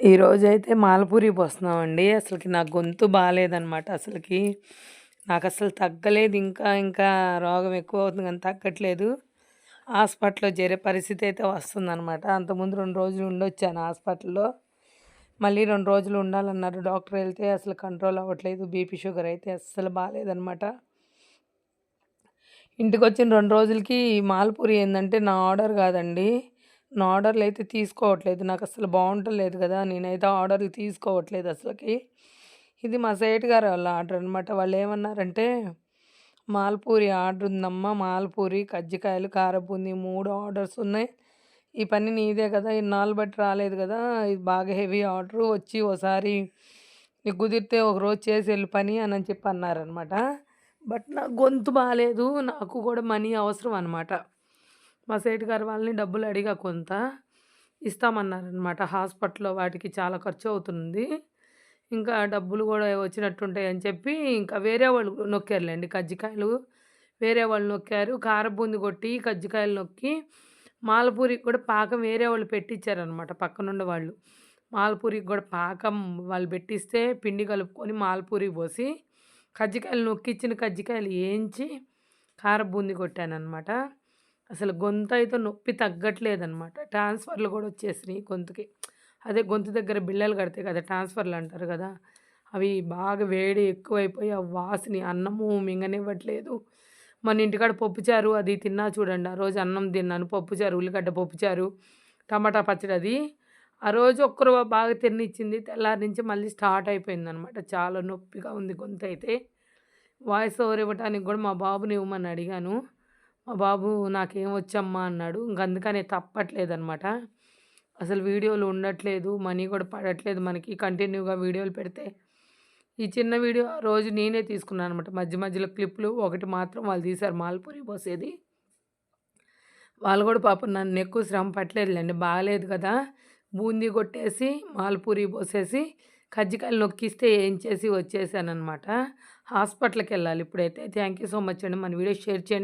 ఈరోజైతే మాలపూరి పోస్తున్నామండి. అసలుకి నా గొంతు బాగాలేదనమాట అసలుకి. నాకు అసలు తగ్గలేదు. ఇంకా ఇంకా రోగం ఎక్కువ అవుతుంది కానీ తగ్గట్లేదు. హాస్పిటల్లో చేరే పరిస్థితి అయితే వస్తుందన్నమాట. అంతకుముందు రెండు రోజులు ఉండొచ్చాను హాస్పిటల్లో. మళ్ళీ రెండు రోజులు ఉండాలన్నారు. డాక్టర్ వెళ్తే అసలు కంట్రోల్ అవ్వట్లేదు. బీపీ షుగర్ అయితే అస్సలు బాగాలేదనమాట ఇంటికి వచ్చిన రెండు రోజులకి మాల్పూరి ఏంటంటే నా ఆర్డర్ కాదండి. నా ఆర్డర్లు అయితే తీసుకోవట్లేదు. నాకు అసలు బాగుంటలేదు కదా! నేనైతే ఆర్డర్లు తీసుకోవట్లేదు అసలుకి ఇది మా సైట్ గారు వాళ్ళ ఆర్డర్ అనమాట వాళ్ళు ఏమన్నారంటే మాల్పూరి ఆర్డర్ ఉందమ్మా మాల్పూరి కజ్జికాయలు కారబూంది మూడు ఆర్డర్స్ ఉన్నాయి. ఈ పని నీదే కదా! ఇన్నాళ్ళు బట్టి రాలేదు కదా! ఇది బాగా హెవీ ఆర్డర్. వచ్చి ఒకసారి నీకు కుదిరితే ఒక రోజు చేసి వెళ్ళి పని అని చెప్పి అన్నారనమాట బట్ నా గొంతు బాగాలేదు నాకు కూడా మనీ అవసరం అనమాట మా సేటు గారు వాళ్ళని డబ్బులు అడిగా కొంత. ఇస్తామన్నారనమాట హాస్పిటల్లో వాటికి చాలా ఖర్చు అవుతుంది. ఇంకా డబ్బులు కూడా వచ్చినట్టుంటాయి అని చెప్పి ఇంకా వేరే వాళ్ళు నొక్కారులేండి కజ్జికాయలు. వేరే వాళ్ళు నొక్కారు. కారబూంది కొట్టి కజ్జికాయలు నొక్కి మాలపూరికి కూడా పాకం వేరే వాళ్ళు పెట్టించారనమాట పక్కనుండే వాళ్ళు. మాలపూరికి కూడా పాకం వాళ్ళు పెట్టిస్తే పిండి కలుపుకొని మాలపూరి పోసి కజ్జికాయలు నొక్కిచ్చిన కజ్జికాయలు వేయించి కారబూంది కొట్టానమాట అసలు గొంతు అయితే నొప్పి తగ్గట్లేదనమాట ట్రాన్స్ఫర్లు కూడా వచ్చేసినాయి గొంతుకి. అదే గొంతు దగ్గర బిళ్ళలు కడతాయి కదా ట్రాన్స్ఫర్లు అంటారు కదా అవి బాగా వేడి ఎక్కువైపోయి ఆ వాసని అన్నము మింగనివ్వట్లేదు. మన ఇంటికాడ పప్పుచారు అది తిన్నా చూడండి ఆ రోజు అన్నం తిన్నాను పప్పుచారు ఉల్లిగడ్డ పప్పుచారు టమాటా పచ్చడి అది. ఆ రోజు ఒక్కరు బాగా తిన్నిచ్చింది. తెల్లారి నుంచి మళ్ళీ స్టార్ట్ అయిపోయింది అనమాట చాలా నొప్పిగా ఉంది గొంతు అయితే. వాయిస్ ఓవర్ ఇవ్వడానికి కూడా మా బాబుని ఇవ్వమని అడిగాను. మా బాబు నాకేం వచ్చమ్మా అన్నాడు. ఇంక అందుకనే తప్పట్లేదనమాట. అసలు వీడియోలు ఉండట్లేదు మనీ కూడా పడట్లేదు మనకి. కంటిన్యూగా వీడియోలు పెడితే ఈ చిన్న వీడియో రోజు నేనే తీసుకున్నాను అనమాట. మధ్య మధ్యలో క్లిప్లు ఒకటి మాత్రం వాళ్ళు తీశారు. మాల్పూరి పోసేది. వాళ్ళు కూడా పాపం నన్ను ఎక్కువ శ్రమ పట్టలేదులేండి. బాగాలేదు కదా. బూందీ కొట్టేసి మాల్పూరి పోసేసి కజ్జికాయలు నొక్కిస్తే ఏం చేసి వచ్చేసానమాట హాస్పిటల్కి వెళ్ళాలి ఇప్పుడైతే. థ్యాంక్ యూ సో మచ్ అండి. మన వీడియో షేర్ చేయండి.